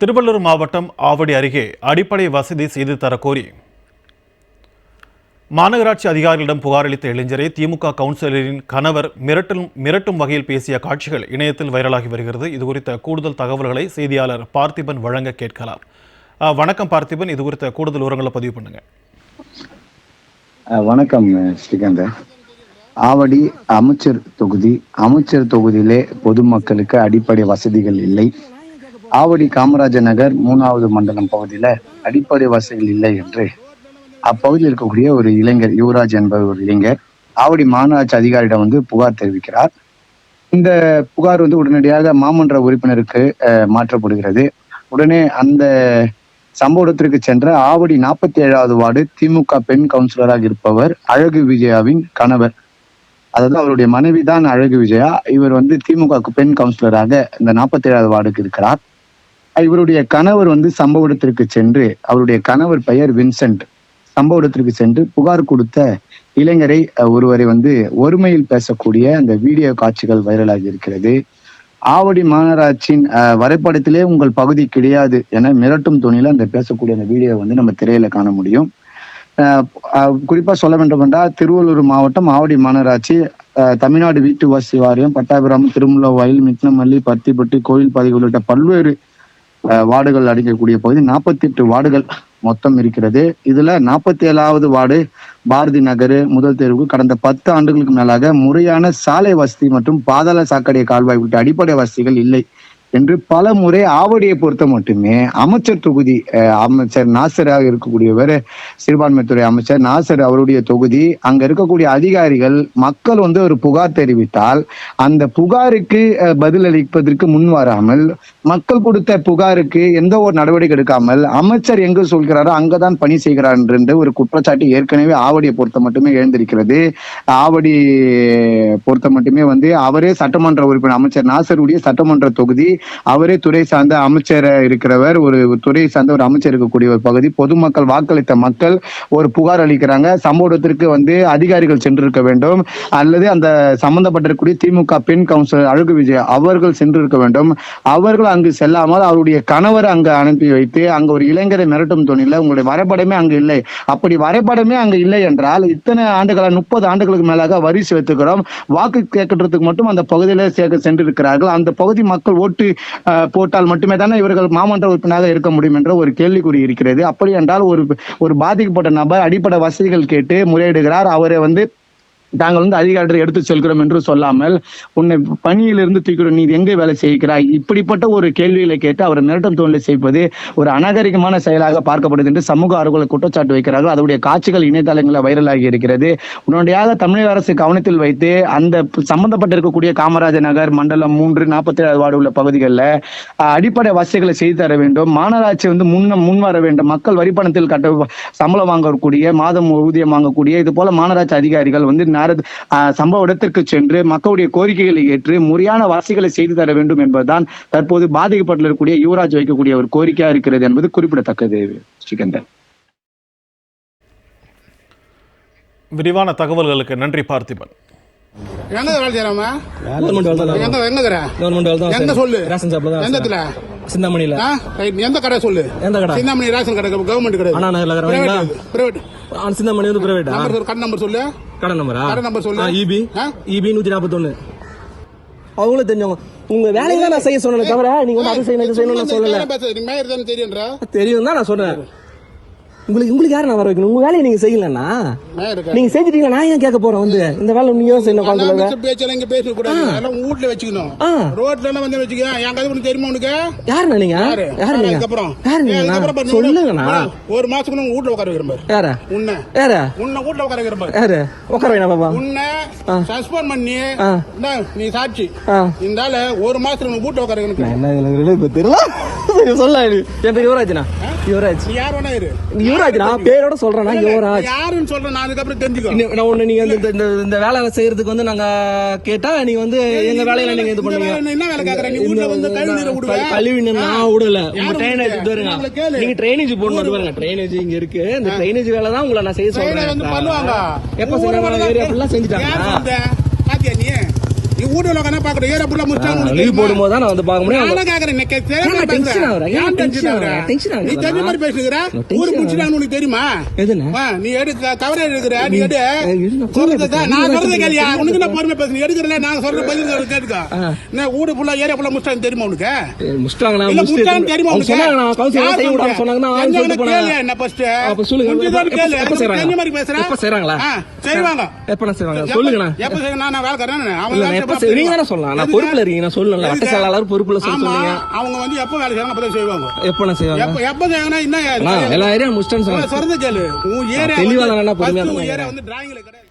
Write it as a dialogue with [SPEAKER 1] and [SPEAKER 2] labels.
[SPEAKER 1] திருவள்ளூர் மாவட்டம் ஆவடி அருகே அடிப்படை வசதி செய்து தரக்கோரி மாநகராட்சி அதிகாரிகளிடம் புகாரளித்த இளைஞரை திமுக கவுன்சிலரின் கணவர் மிரட்டும் மிரட்டும் வகையில் பேசிய காட்சிகள் இணையத்தில் வைரலாகி வருகிறது. இது குறித்த கூடுதல் தகவல்களை செய்தியாளர் பார்த்திபன் வழங்க கேட்கலாம். வணக்கம் பார்த்திபன். இது குறித்த கூடுதல் விவரங்களை பதிவு பண்ணுங்க.
[SPEAKER 2] வணக்கம் அஹ் ஸ்ரீகாந்தன் ஆவடி அமைச்சர் தொகுதி அமைச்சர் தொகுதியிலே பொதுமக்களுக்கு அடிப்படை வசதிகள் இல்லை. ஆவடி காமராஜர் நகர் மூணாவது மண்டலம் பகுதியில அடிப்படை வசதிகள் இல்லை என்று அப்பகுதியில் இருக்கக்கூடிய ஒரு இளைஞர் யுவராஜ் என்பவர் ஒரு இளைஞர் ஆவடி மாநகராட்சி அதிகாரியிடம் வந்து புகார் தெரிவிக்கிறார். இந்த புகார் வந்து உடனடியாக மாமன்ற உறுப்பினருக்கு அஹ், மாற்றப்படுகிறது. உடனே அந்த சம்பவ இடத்திற்கு சென்ற ஆவடி நாற்பத்தி ஏழாவது வார்டு திமுக பெண் கவுன்சிலராக இருப்பவர் அழகு விஜயாவின் கணவர். அதாவது அவருடைய மனைவி தான் அழகு விஜயா. இவர் வந்து திமுக பெண் கவுன்சிலராக இந்த நாற்பத்தி ஏழாவது வார்டுக்கு இருக்கிறார். இவருடைய கணவர் வந்து சம்பவ இடத்திற்கு சென்று அவருடைய கணவர் பெயர் வின்சென்ட். சம்பவ இடத்திற்கு சென்று புகார் கொடுத்த இளைஞரை ஒருவரை வந்து ஒருமையில் பேசக்கூடிய அந்த வீடியோ காட்சிகள் வைரலாகி இருக்கிறது. ஆவடி மாநகராட்சியின் வரைபடத்திலே உங்கள் பகுதி கிடையாது என மிரட்டும் துணியில அந்த பேசக்கூடிய அந்த வீடியோ வந்து நம்ம திரையில காண முடியும். குறிப்பா சொல்ல வேண்டும் என்றால் திருவள்ளூர் மாவட்டம் ஆவடி மாநகராட்சி தமிழ்நாடு வீட்டு வசதி வாரியம் பட்டாபிராமம் திருமுல்லவாயில் மிட்னமல்லி பத்திப்பட்டி கோயில் பாதை உள்ளிட்ட பல்வேறு வார்டுகள் அடங்கக்கூடிய பகுதி நாற்பத்தி எட்டு வார்டுகள் மொத்தம் இருக்கிறது. இதுல நாற்பத்தி ஏழாவது வார்டு பாரதி நகர் முதல் தேர்வு கடந்த பத்து ஆண்டுகளுக்கு மேலாக முறையான சாலை வசதி மற்றும் பாதாள சாக்கடை கால்வாய் உள்ளிட்ட அடிப்படை வசதிகள் இல்லை. என்று பல முறை ஆவடியை பொறுத்த மட்டுமே அமைச்சர் தொகுதி அமைச்சர் நாசராக இருக்கக்கூடியவர் சிறுபான்மைத்துறை அமைச்சர் நாசர் அவருடைய தொகுதி அங்க இருக்கக்கூடிய அதிகாரிகள் மக்கள் வந்து ஒரு புகார் தெரிவித்தால் அந்த புகாருக்கு பதில் பதிலளிப்பதற்கு முன் வராமல் மக்கள் கொடுத்த புகாருக்கு எந்த ஒரு நடவடிக்கை எடுக்காமல் அமைச்சர் எங்கு சொல்கிறாரோ அங்கதான் பணி செய்கிறார் என்ற ஒரு குற்றச்சாட்டு ஏற்கனவே ஆவடியை பொறுத்த மட்டுமே எழுந்திருக்கிறது. ஆவடி பொறுத்த மட்டுமே வந்து அவரே சட்டமன்ற உறுப்பினர் அமைச்சர் நாசருடைய சட்டமன்ற தொகுதி அவரே துறை சார்ந்த அமைச்சர் இருக்கிறவர் ஒரு துறை சார்ந்த ஒரு அமைச்சர் இருக்கக்கூடிய ஒரு பகுதி. பொதுமக்கள் வாக்களித்த மக்கள் ஒரு புகார் அளிக்கிறாங்க. சம்பவத்திற்கு வந்து அதிகாரிகள் சென்றிருக்க வேண்டும். அல்லது அந்த சம்பந்தப்பட்டிருக்கக்கூடிய திமுக பெண் கவுன்சிலர் அழகு விஜய் அவர்கள் சென்றிருக்க வேண்டும். அவர்கள் அங்கு செல்லாமல் அவருடைய கணவர் அங்கு அனுப்பி வைத்து அங்கு ஒரு இளைஞரை மிரட்டும் துணியில உங்களுடைய வரைபடமே அங்கு இல்லை. அப்படி வரைபடமே அங்கு இல்லை என்றால் இத்தனை ஆண்டுகளாக முப்பது ஆண்டுகளுக்கு மேலாக வரி செலுத்துகிறோம். வாக்கு கேட்கறதுக்கு மட்டும் அந்த பகுதியில் சேர்க்க சென்றிருக்கிறார்கள். அந்த பகுதி மக்கள் ஓட்டு போட்டால் மட்டுமே தானே இவர்கள் மாமன்ற உறுப்பினராக இருக்க முடியும் என்ற ஒரு கேள்விக்குறி இருக்கிறது. அப்படி என்றால் ஒரு ஒரு பாதிக்கப்பட்ட நபர் அடிப்படை வசதிகள் கேட்டு முறையிடுகிறார். அவரை வந்து நாங்கள் வந்து அதிகாரிகள் எடுத்து செல்கிறோம் என்று சொல்லாமல் உன்னை பணியிலிருந்து தூக்கிடும் நீ எங்கே வேலை செய்கிறாய்? இப்படிப்பட்ட ஒரு கேள்விகளை கேட்டு அவரை மிரட்டம் தோன்றி செய்வது ஒரு அநாகரிகமான செயலாக பார்க்கப்படுது என்று சமூக ஆர்வலர் குற்றச்சாட்டு வைக்கிறார்கள். அதனுடைய காட்சிகள் இணையதளங்களில் வைரலாகி இருக்கிறது. உடனடியாக தமிழக அரசு கவனத்தில் வைத்து அந்த சம்பந்தப்பட்டிருக்கக்கூடிய காமராஜர் நகர் மண்டலம் மூன்று நாற்பத்தி ஏழு வார்டு உள்ள பகுதிகளில் அடிப்படை வசதிகளை செய்து தர வேண்டும். மாநகராட்சி வந்து முன்ன முன் வர வேண்டும். மக்கள் வரிப்பணத்தில் கட்ட சம்பளம் வாங்கக்கூடிய மாதம் ஊதியம் வாங்கக்கூடிய இது போல மாநகராட்சி அதிகாரிகள் வந்து நேர ஆஹ் சம்பவ இடத்திற்கு சென்று மக்களுடைய கோரிக்கைகளை ஏற்று முறையான வசதிகளை செய்து தர வேண்டும் என்பதுதான் தற்போது பாதிக்கப்பட்டிருக்கக்கூடிய யுவராஜ் வைக்கக்கூடிய ஒரு கோரிக்கையா இருக்கிறது என்பது குறிப்பிடத்தக்கது ஸ்ரீகந்தன்
[SPEAKER 1] விரிவான தகவல்களுக்கு நன்றி பார்த்திபன்.
[SPEAKER 3] வேலை செய்யறாம? சொல்லு?
[SPEAKER 4] தான்
[SPEAKER 3] எந்த
[SPEAKER 4] சிந்தாமணியில
[SPEAKER 3] எந்த கடை சொல்லு?
[SPEAKER 4] எந்த கடை?
[SPEAKER 3] சிந்தாமணி ரேஷன் கடை கவர்மெண்ட் கடை பிரைவேட்
[SPEAKER 4] சிந்தாமணி வந்து
[SPEAKER 3] சொல்லு கடை நம்பர் சொல்லு.
[SPEAKER 4] கடை நம்பரா
[SPEAKER 3] கடை நம்பர் சொல்லு.
[SPEAKER 4] இபி? இபி நூத்தி நாற்பத்தொன்னு அவங்களும் தெரிஞ்சவங்க. உங்க வேலையை தான் நான் செய்ய சொன்னேன் தவிர நீங்க வந்து அது செய்யணும் இது செய்யணும் நான் சொல்லல. தெரியும் தான் நான் சொன்னேன். உங்களுக்கு உங்களுக்கு யாரை நான் வர வைக்கணும்? உங்க வேலையை நீங்க செய்யலன்னா நீங்க செஞ்சுட்டீங்களா? நான் ஏன் கேட்க போறேன் வந்து? இந்த வேலை நீங்க செய்யணும்
[SPEAKER 3] மிச்ச பேச்செல்லாம் இங்க பேச கூடாது அதெல்லாம் வீட்ல வச்சுக்கணும். ரோட்ல எல்லாம் வந்து வச்சுக்க என் கதை உனக்கு தெரியுமா உனக்கு?
[SPEAKER 4] யாருண்ணா நீங்க?
[SPEAKER 3] யாரு?
[SPEAKER 4] யாரு நீங்க?
[SPEAKER 3] அதுக்கப்புறம்.
[SPEAKER 4] யாரு நீங்க? சொல்லுங்கண்ணா.
[SPEAKER 3] ஒரு மாசத்துக்கு உங்க வீட்ல உட்கார வைக்கிறேன்
[SPEAKER 4] யார?
[SPEAKER 3] உன்னை.
[SPEAKER 4] யார?
[SPEAKER 3] உன்னை வீட்ல உட்கார வைக்கிறேன் பாரு.
[SPEAKER 4] யாரு? உட்கார வேணா பாப்பா?
[SPEAKER 3] உன்னை சஸ்பெண்ட் பண்ணி நீ சாட்சி. இந்த ஒரு மாசத்துக்கு உங்க வீட்ல உட்கார வைக்கணும்
[SPEAKER 4] என்ன தெரியல? சொல்ல என் பேர் யுவராஜ்னா யுவராஜ்.
[SPEAKER 3] யார் வேணா இரு.
[SPEAKER 4] யுவராஜ் நான் பேரோட சொல்றேன்னா யுவராஜ்
[SPEAKER 3] யாருன்னு சொல்றேன். நான் அதுக்கப்புறம் தெரிஞ்சுக்கோ.
[SPEAKER 4] நான் ஒண்ணு நீங்க இந்த- இந்த இந்த வேலை செய்யறதுக்கு வந்து நாங்க கேட்டா நீங்க வந்து எங்க வேலையில நீங்க இது பண்ணுவீங்க
[SPEAKER 3] வேலை என்ன வேலை கேக்குற? நீ வந்து கழுவி நீரை விடுவ?
[SPEAKER 4] கழி- கழிவு நீர் நான் விடல. உங்க ட்ரைனேஜ்
[SPEAKER 3] கேளு.
[SPEAKER 4] நீங்க ட்ரைனேஜ் போடணும் பாருங்க ட்ரைனேஜ் இங்க இருக்கு. இந்த ட்ரைனேஜ் வேலை தான் உங்களை நான் செய்ய சொல்றேன்.
[SPEAKER 3] வந்து பண்ணுவாங்க.
[SPEAKER 4] எப்ப செய்யறாங்க ஏரியா ஃபுல்லா செஞ்சுட்டாங்க?
[SPEAKER 3] பாத்தியா நீ? நீ வீட்டுல உட்காந்து பாக்குற ஏரியா புள்ள முடிச்சாங்க
[SPEAKER 4] லீவ் போடும்போது தான் நான் வந்து பார்க்க முடியும்
[SPEAKER 3] நானும் கேக்குறேன் நீ கே- தெரியாம
[SPEAKER 4] ஏன்
[SPEAKER 3] பேசுற.
[SPEAKER 4] tension ஆகுற? ஏன்
[SPEAKER 3] ஏன் tension
[SPEAKER 4] tension
[SPEAKER 3] ஆகுற?
[SPEAKER 4] ஆகுற? tension ஆகுற?
[SPEAKER 3] நீ தெரிஞ்ச மாதிரி பேசுகிற
[SPEAKER 4] நான் tension
[SPEAKER 3] ஊரு
[SPEAKER 4] ஆகுற.
[SPEAKER 3] முடிச்சிட்டாங்கன்னு உனக்கு தெரியுமா நீ எடு கவரே எடுக்கிற நீ எடு
[SPEAKER 4] நான்
[SPEAKER 3] சொல்றதை. நான் கேளியா உனக்கு நான் பொறுமை பேசு நீ எடுக்கிறல நான் சொல்ற பதில் கேட்டுக்க
[SPEAKER 4] ஆ.
[SPEAKER 3] நான் வீடு ஃபுல்லா ஏரியா ஃபுல்லா முடிச்சாங்க தெரியுமா உனக்கு
[SPEAKER 4] முடிச்சிட்டு
[SPEAKER 3] முடிச்சான்னு தெரியுமா உனக்கு
[SPEAKER 4] சொன்னாங்க, நான் செய்ய விடாம
[SPEAKER 3] சொன்னாங்க?
[SPEAKER 4] சொல்லிட்டு
[SPEAKER 3] என்ன first.
[SPEAKER 4] அப்ப சொல்லுங்க. எப்ப- செய்றாங்க?
[SPEAKER 3] தெரிஞ்ச மாதிரி பேசுறேன்.
[SPEAKER 4] எப்ப செய்றாங்களா?
[SPEAKER 3] ஆ, செய்வாங்க.
[SPEAKER 4] எப்ப நான் செய்வாங்க
[SPEAKER 3] எப்ப? நான் நான் நானு.
[SPEAKER 4] நான் நீங்க தானே சொல்லலாம். நான்? பொறுப்புல இருக்கீங்க. நான் சொல்லல. வட்ட? செயலாளர் பொறுப்புல சொல்ல சொன்னீங்க.
[SPEAKER 3] அவங்க வந்து எப்ப வேலை செய்வாங்க? அப்பதான் செய்வாங்க.
[SPEAKER 4] எப்ப நான் செய்வாங்க?
[SPEAKER 3] எப்ப செய்வாங்கன்னா என்ன?
[SPEAKER 4] எல்லா ஏரியா முடிச்சிட்டேன்னு
[SPEAKER 3] சொல்றது
[SPEAKER 4] சொன்னாங்க
[SPEAKER 3] கேளு உன் ஏரியா
[SPEAKER 4] தெளிவா என்ன பொறுமையா.
[SPEAKER 3] ஏரியா வந்து டிராயிங்ல கிடையாது.